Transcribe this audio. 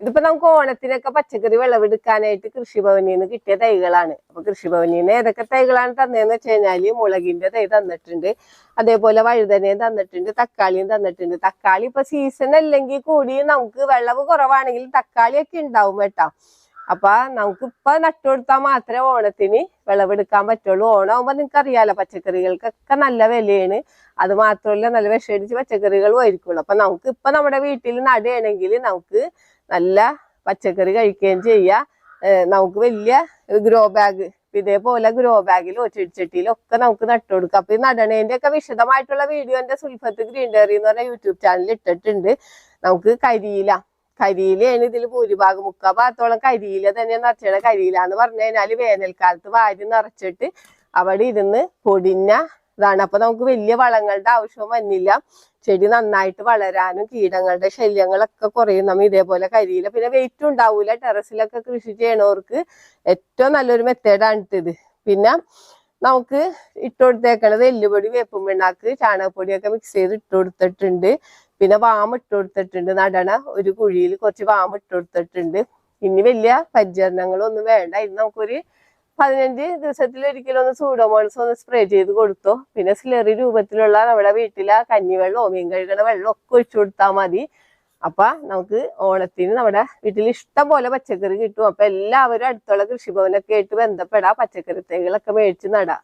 ഇതിപ്പോ നമുക്ക് ഓണത്തിനൊക്കെ പച്ചക്കറി വിളവെടുക്കാനായിട്ട് കൃഷിഭവനിൽ നിന്ന് കിട്ടിയ തൈകളാണ്. അപ്പൊ കൃഷിഭവനിൽ നിന്ന് ഏതൊക്കെ തൈകളാണ് തന്നതെന്ന് വെച്ച് കഴിഞ്ഞാൽ മുളകിന്റെ തൈ തന്നിട്ടുണ്ട്. അതേപോലെ വഴുതനയും തന്നിട്ടുണ്ട് തക്കാളിയും തന്നിട്ടുണ്ട്. തക്കാളി ഇപ്പൊ സീസൺ അല്ലെങ്കിൽ കൂടി നമുക്ക് വിളവ് കുറവാണെങ്കിൽ തക്കാളിയൊക്കെ ഉണ്ടാവും കേട്ടോ. അപ്പൊ നമുക്ക് ഇപ്പൊ നട്ടുകൊടുത്താൽ മാത്രമേ ഓണത്തിന് വിളവെടുക്കാൻ പറ്റുള്ളൂ. ഓണമാകുമ്പോ നിങ്ങൾക്ക് അറിയാലോ പച്ചക്കറികൾക്കൊക്കെ നല്ല വിലയാണ്. അത് മാത്രമല്ല നല്ല വിഷമടിച്ച് പച്ചക്കറികൾ ആയിരിക്കുള്ളൂ. അപ്പൊ നമുക്ക് ഇപ്പൊ നമ്മുടെ വീട്ടിൽ നടുകയാണെങ്കിൽ നമുക്ക് നല്ല പച്ചക്കറി കഴിക്കുകയും ചെയ്യാം. നമുക്ക് വലിയ ഗ്രോ ബാഗ് ഇതേപോലെ ഗ്രോ ബാഗിലോ ചെടിച്ചട്ടിയിലോ ഒക്കെ നമുക്ക് നട്ടുകൊടുക്കാം. അപ്പൊ ഈ നടണേന്റെ ഒക്കെ വിശദമായിട്ടുള്ള വീഡിയോ എന്റെ സുൽഫത്ത് ഗ്രീൻ ഡയറി എന്ന് പറഞ്ഞ യൂട്യൂബ് ചാനലിൽ ഇട്ടിട്ടുണ്ട്. നമുക്ക് കരിയില കരിയിലയാണ് ഇതിൽ ഭൂരിഭാഗം. മുക്കാ ഭാഗത്തോളം കരിയില തന്നെ നിറച്ചണ കരിയില എന്ന് പറഞ്ഞു കഴിഞ്ഞാൽ വേനൽക്കാലത്ത് വാരി നിറച്ചിട്ട് അവിടെ ഇരുന്ന് പൊടിഞ്ഞ ഇതാണ്. അപ്പൊ നമുക്ക് വലിയ വളങ്ങളുടെ ആവശ്യവും വന്നില്ല. ചെടി നന്നായിട്ട് വളരാനും കീടങ്ങളുടെ ശല്യങ്ങളൊക്കെ കുറയും. നമ്മ ഇതേപോലെ കരിയില. പിന്നെ വെയിറ്റും ഉണ്ടാവൂല. ടെറസിലൊക്കെ കൃഷി ചെയ്യണവർക്ക് ഏറ്റവും നല്ലൊരു മെത്തേഡാണ് ഇത്. പിന്നെ നമുക്ക് ഇട്ടുകൊടുത്തേക്കണത് എല്ലുപൊടി വേപ്പും പിണ്ണാക്ക് ചാണകപ്പൊടിയൊക്കെ മിക്സ് ചെയ്ത് ഇട്ട് കൊടുത്തിട്ടുണ്ട്. പിന്നെ വാമ ഇട്ട് കൊടുത്തിട്ടുണ്ട് നടണ ഒരു കുഴിയിൽ കുറച്ച് വാമ ഇട്ട് കൊടുത്തിട്ടുണ്ട് ഇനി വലിയ പരിചരണങ്ങളൊന്നും വേണ്ട. ഇത് നമുക്കൊരു പതിനഞ്ച് ദിവസത്തിൽ ഒരിക്കലും ഒന്ന് സൂഡോമോൾസ് ഒന്ന് സ്പ്രേ ചെയ്ത് കൊടുത്തു. പിന്നെ സ്ലറി രൂപത്തിലുള്ള നമ്മുടെ വീട്ടിലെ കഞ്ഞിവെള്ളമോ മീൻ കഴുകണ വെള്ളം ഒക്കെ ഒഴിച്ചു കൊടുത്താൽ മതി. അപ്പൊ നമുക്ക് ഓണത്തിന് നമ്മുടെ വീട്ടിൽ ഇഷ്ടം പോലെ പച്ചക്കറി കിട്ടും. അപ്പൊ എല്ലാവരും അടുത്തുള്ള കൃഷിഭവനൊക്കെ ആയിട്ട് ബന്ധപ്പെടാം. പച്ചക്കറി തൈകളൊക്കെ മേടിച്ച് നടാം.